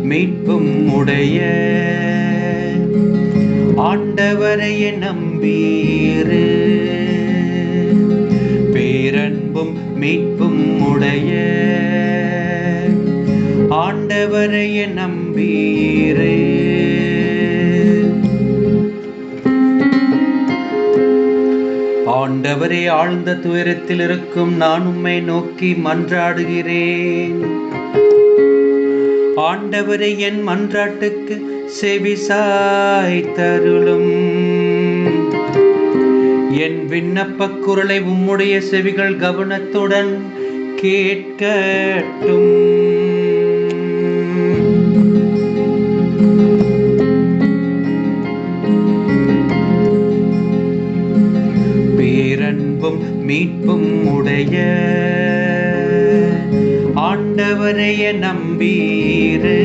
மீட்பும் உடைய ஆண்டவரைய நம்பீரு. பேரன்பும் மீட்பும் உடைய ஆண்டவரைய நம்பீரே. ஆண்டவரே ஆழ்ந்த துயரத்தில் இருக்கும் நான் உம்மை நோக்கி மன்றாடுகிறேன். ஆண்டவரை என் மன்றாட்டுக்கு செவிசாய் தருளும். என் விண்ணப்பக் குரலை உம்முடைய செவிகள் கவனத்துடன் கேட்கட்டும். ஆண்டவரைய நம்பீரு.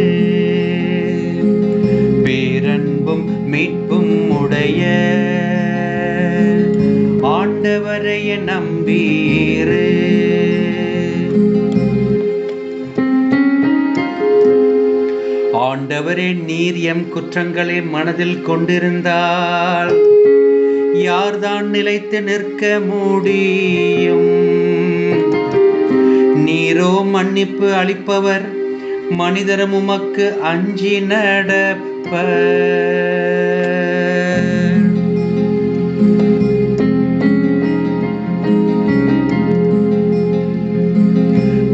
பேரன்பும் மீட்பும் உடைய ஆண்டவரைய நம்பீரு. ஆண்டவரே நீர் எம் குற்றங்களை மனதில் கொண்டிருந்தால் யார்தான் நிலைத்து நிற்க முடியும்? நீரோ மன்னிப்பு அளிப்பவர் மனிதரும் உமக்கு அஞ்சி நடப்ப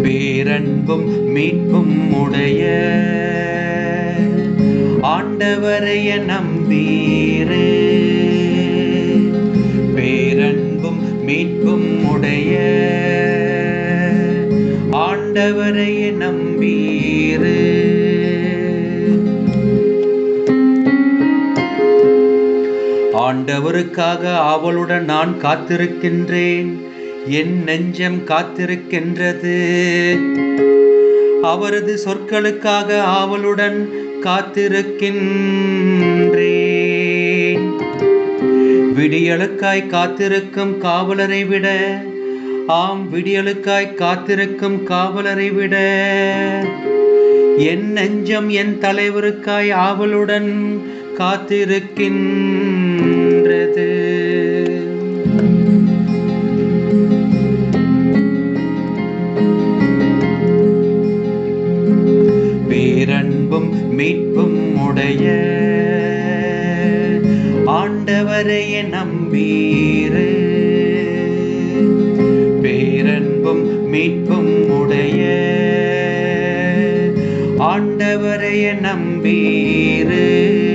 பேரன்பும் மீட்பும் உடைய ஆண்டவரைய நம்பீரே. ஆண்டவரைய நம்பீரு. ஆண்டவருக்காக அவளுடன் நான் காத்திருக்கின்றேன். என் நெஞ்சம் காத்திருக்கின்றது. அவரது சொற்களுக்காக ஆவலுடன் காத்திருக்கின்றேன். விடியலுக்காய் காத்திருக்கும் காவலரை விட ஆம் விடியலுக்காய் காத்திருக்கும் காவலரை விட என் நெஞ்சம் என் தலைவருக்காய் ஆவலுடன் காத்திருக்கின்றது. பேரன்பும் மீட்பும் உடைய ஆண்டவரைய நம்பி ஆண்டவரைய நம்பீரே.